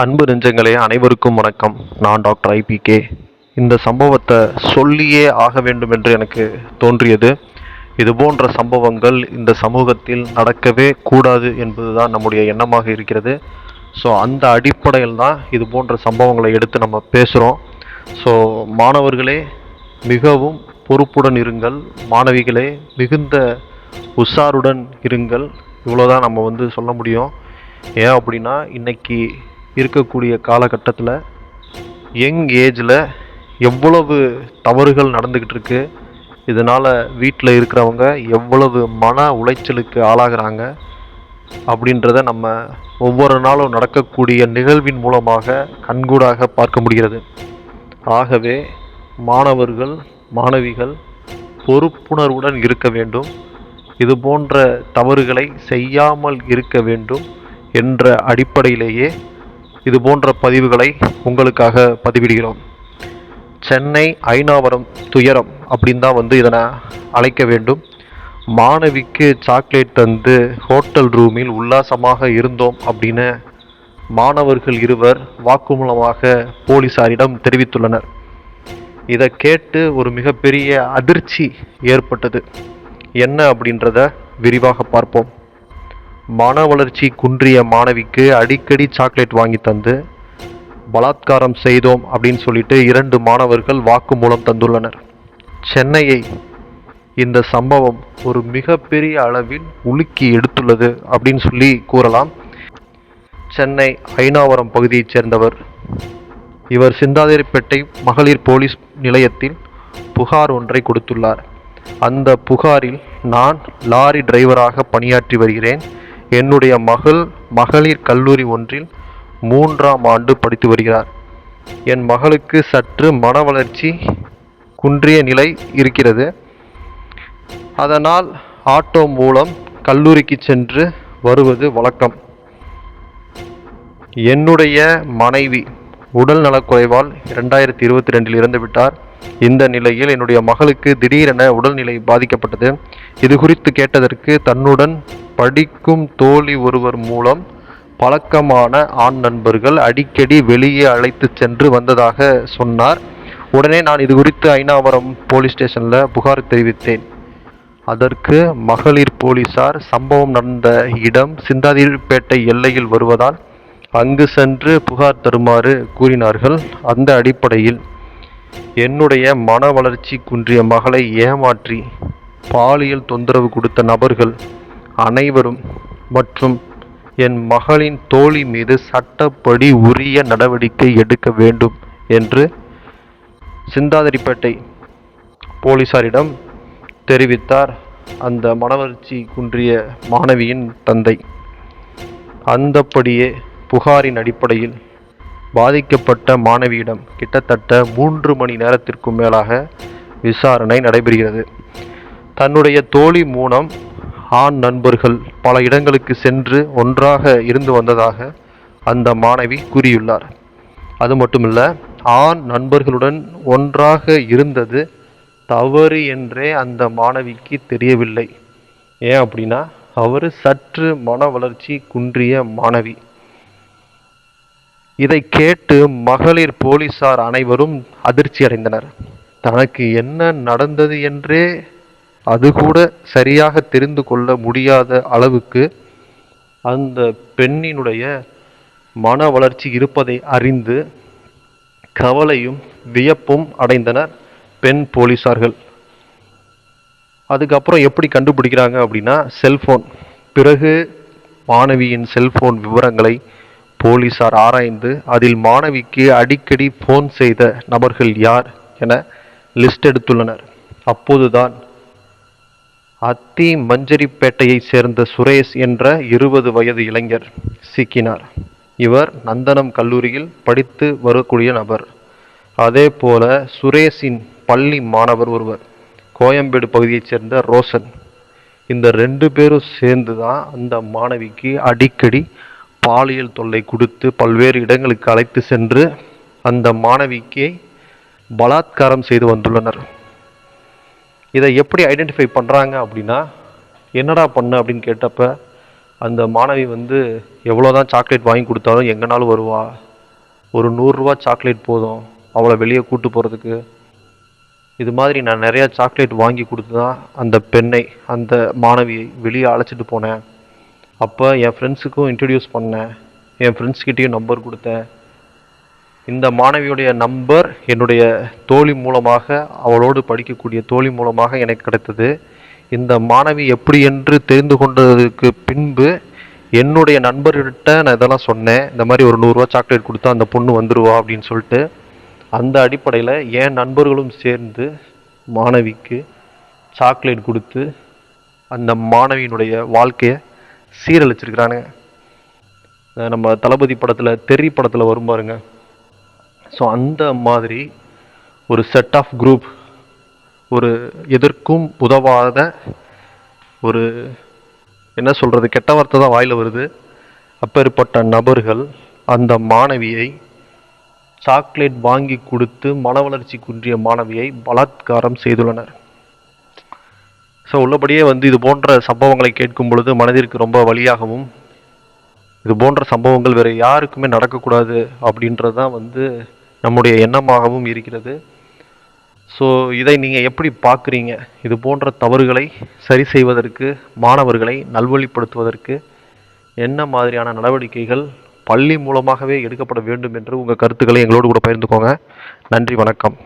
அன்பு நெஞ்சங்களே அனைவருக்கும் வணக்கம். நான் டாக்டர் ஐபிகே இந்த சம்பவத்தை சொல்லியே ஆக வேண்டும் என்று எனக்கு தோன்றியது. இது போன்ற சம்பவங்கள் இந்த சமூகத்தில் நடக்கவே கூடாது என்பதுதான் நம்முடைய எண்ணமாக இருக்கிறது. ஸோ அந்த அடிப்படையில் தான் இது போன்ற சம்பவங்களை எடுத்து நம்ம பேசுகிறோம் ஸோ மாணவர்களே மிகவும் பொறுப்புடன் இருங்கள். மாணவிகளே மிகுந்த உஷாருடன் இருங்கள். இவ்வளோதான் நம்ம வந்து சொல்ல முடியும். ஏன் அப்படின்னா இன்றைக்கி இருக்கக்கூடிய காலகட்டத்தில் யங் ஏஜில் எவ்வளவு தவறுகள் நடந்துக்கிட்டு இருக்கு இதனால் வீட்டில் இருக்கிறவங்க எவ்வளவு மன உளைச்சலுக்கு ஆளாகிறாங்க அப்படின்றத நம்ம ஒவ்வொரு நாளும் நடக்கக்கூடிய நிகழ்வின் மூலமாக கண்கூடாக பார்க்க முடிகிறது. ஆகவே மாணவர்கள் மாணவிகள் பொறுப்புணர்வுடன் இருக்க வேண்டும். இது போன்ற தவறுகளை செய்யாமல் இருக்க வேண்டும் என்ற அடிப்படையிலேயே இது போன்ற பதிவுகளை உங்களுக்காக பதிவிடுகிறோம். சென்னை ஐநாவரம் துயரம் அப்படின்னு தான் வந்து இதனை அழைக்க வேண்டும். மாணவிக்கு சாக்லேட் தந்து ஹோட்டல் ரூமில் உல்லாசமாக இருந்தோம் அப்படின்னு மாணவர்கள் இருவர் வாக்குமூலமாக போலீசாரிடம் தெரிவித்துள்ளனர். இதை கேட்டு ஒரு மிகப்பெரிய அதிர்ச்சி ஏற்பட்டது. என்ன அப்படின்றத விரிவாக பார்ப்போம். மன வளர்ச்சி குன்றிய மாணவிக்கு அடிக்கடி சாக்லேட் வாங்கி தந்து பலாத்காரம் செய்தோம் அப்படின்னு சொல்லிட்டு இரண்டு மாணவர்கள் வாக்குமூலம் தந்துள்ளனர். சென்னையை இந்த சம்பவம் ஒரு மிகப்பெரிய அளவில் உலுக்கி எடுத்துள்ளது அப்படின்னு சொல்லி கூறலாம். சென்னை ஐநாவரம் பகுதியைச் சேர்ந்தவர். இவர் சிந்தாதிரிப்பேட்டை மகளிர் போலீஸ் நிலையத்தில் புகார் ஒன்றை கொடுத்துள்ளார். அந்த புகாரில் நான் லாரி டிரைவராக பணியாற்றி வருகிறேன். என்னுடைய மகள் மகளிர் கல்லூரி ஒன்றில் மூன்றாம் ஆண்டு படித்து வருகிறார். என் மகளுக்கு சற்று மன வளர்ச்சி குன்றிய நிலை இருக்கிறது. அதனால் ஆட்டோ மூலம் கல்லூரிக்கு சென்று வருவது வழக்கம். என்னுடைய மனைவி உடல் நலக்குறைவால் இரண்டாயிரத்தி இருபத்தி ரெண்டில் இறந்து விட்டார் இந்த நிலையில் என்னுடைய மகளுக்கு திடீரென உடல்நிலை பாதிக்கப்பட்டது. இது குறித்து கேட்டதற்கு தன்னுடன் படிக்கும் தோழி ஒருவர் மூலம் பழக்கமான ஆண் நண்பர்கள் அடிக்கடி வெளியே அழைத்து சென்று வந்ததாக சொன்னார். உடனே நான் இது குறித்து ஐநாவரம் போலீஸ் ஸ்டேஷனில் புகார் தெரிவித்தேன். அதற்கு மகளிர் போலீசார் சம்பவம் நடந்த இடம் சிந்தாதிரிப்பேட்டை எல்லையில் வருவதால் அங்கு சென்று புகார் தருமாறு கூறினார்கள். அந்த அடிப்படையில் என்னுடைய மன வளர்ச்சி குன்றிய மகளை ஏமாற்றி பாலியல் தொந்தரவு கொடுத்த நபர்கள் அனைவரும் மற்றும் என் மகளின் தோழி மீது சட்டப்படி உரிய நடவடிக்கை எடுக்க வேண்டும் என்று சிந்தாதிரிப்பேட்டை போலீசாரிடம் தெரிவித்தார் அந்த மனவளர்ச்சி குன்றிய மாணவியின் தந்தை. அந்தப்படியே புகாரின் அடிப்படையில் பாதிக்கப்பட்ட மாணவியிடம் கிட்டத்தட்ட மூன்று மணி நேரத்திற்கும் மேலாக விசாரணை நடைபெறுகிறது. தன்னுடைய தோழி மூலம் ஆண் நண்பர்கள் பல இடங்களுக்கு சென்று ஒன்றாக இருந்து வந்ததாக அந்த மாணவி கூறியுள்ளார். அது மட்டுமல்ல ஆண் நண்பர்களுடன் ஒன்றாக இருந்தது தவறு என்றே அந்த மாணவிக்கு தெரியவில்லை. ஏன் அப்படின்னா அவர் சற்று மன வளர்ச்சி குன்றிய மாணவி. இதை கேட்டு மகளிர் போலீசார் அனைவரும் அதிர்ச்சி அடைந்தனர் தனக்கு என்ன நடந்தது என்றே அது கூட சரியாக தெரிந்து கொள்ள முடியாத அளவுக்கு அந்த பெண்ணினுடைய மன வளர்ச்சி இருப்பதை அறிந்து கவலையும் வியப்பும் அடைந்தனர் பெண் போலீசார்கள். அதுக்கப்புறம் எப்படி கண்டுபிடிக்கிறாங்க அப்படின்னா செல்ஃபோன் பிறகு மாணவியின் செல்ஃபோன் விவரங்களை போலீசார் ஆராய்ந்து அதில் மாணவிக்கு அடிக்கடி ஃபோன் செய்த நபர்கள் யார் என லிஸ்ட் எடுத்துள்ளனர். அப்போதுதான் அத்தி மஞ்சரிப்பேட்டையை சேர்ந்த சுரேஷ் என்ற இருபது வயது இளைஞர் சிக்கினார். இவர் நந்தனம் கல்லூரியில் படித்து வரக்கூடிய நபர். அதே போல சுரேஷின் பள்ளி மாணவர் ஒருவர் கோயம்பேடு பகுதியைச் சேர்ந்த ரோஷன் இந்த ரெண்டு பேரும் சேர்ந்து தான் அந்த மாணவிக்கு அடிக்கடி பாலியல் தொல்லை கொடுத்து பல்வேறு இடங்களுக்கு அழைத்து சென்று அந்த மாணவிக்கு பலாத்காரம் செய்து வந்துள்ளனர். இதை எப்படி ஐடென்டிஃபை பண்ணுறாங்க அப்படின்னா என்னடா பண்ண அப்படின்னு கேட்டப்ப அந்த மாணவி வந்து எவ்வளோ தான் சாக்லேட் வாங்கி கொடுத்தாலும் எங்கேனாலும் வருவா. ஒரு நூறுரூவா சாக்லேட் போதும் அவளை வெளியே கூட்டு போகிறதுக்கு இது மாதிரி நான் நிறையா சாக்லேட் வாங்கி கொடுத்து தான் அந்த பெண்ணை அந்த மாணவியை வெளியே அழைச்சிட்டு போனேன். அப்போ என் ஃப்ரெண்ட்ஸுக்கும் இன்ட்ரடியூஸ் பண்ணேன் என் ஃப்ரெண்ட்ஸ்கிட்டேயும் நம்பர் கொடுத்தேன். இந்த மாணவியுடைய நம்பர் என்னுடைய தோழி மூலமாக அவளோடு படிக்கக்கூடிய தோழி மூலமாக எனக்கு கிடைத்தது. இந்த மாணவி எப்படி என்று தெரிந்து கொண்டதுக்கு பின்பு என்னுடைய நண்பர்கிட்ட நான் இதெல்லாம் சொன்னேன். இந்த மாதிரி ஒரு நூறுரூவா சாக்லேட் கொடுத்தா அந்த பொண்ணு வந்துடுவா அப்படின்னு சொல்லிட்டு அந்த அடிப்படையில் என் நண்பர்களும் சேர்ந்து மாணவிக்கு சாக்லேட் கொடுத்து அந்த மாணவியினுடைய வாழ்க்கையை சீரழிச்சிருக்கிறானுங்க. நம்ம தளபதி படத்தில் தெறி படத்தில் வரும் பாருங்க. ஸோ அந்த மாதிரி ஒரு செட் ஆஃப் குரூப் ஒரு எதற்கும் உதவாத ஒரு என்ன சொல்கிறது கெட்ட வார்த்தை தான் வாயில் வருது. அப்பேற்பட்ட நபர்கள் அந்த மாணவியை சாக்லேட் வாங்கி கொடுத்து மன வளர்ச்சி குன்றிய மாணவியை பலாத்காரம் செய்துள்ளனர். ஸோ உள்ளபடியே வந்து இது போன்ற சம்பவங்களை கேட்கும் பொழுது மனதிற்கு ரொம்ப வழியாகவும் இது போன்ற சம்பவங்கள் வேறு யாருக்குமே நடக்கக்கூடாது அப்படின்றது தான் வந்து நம்முடைய எண்ணமாகவும் இருக்கிறது. ஸோ இதை நீங்கள் எப்படி பார்க்குறீங்க? இது போன்ற தவறுகளை சரி செய்வதற்கு மாணவர்களை நல்வழிப்படுத்துவதற்கு என்ன மாதிரியான நடவடிக்கைகள் பள்ளி மூலமாகவே எடுக்கப்பட வேண்டும் என்று உங்கள் கருத்துக்களை எங்களோடு கூட பகிர்ந்துக்கோங்க. நன்றி வணக்கம்.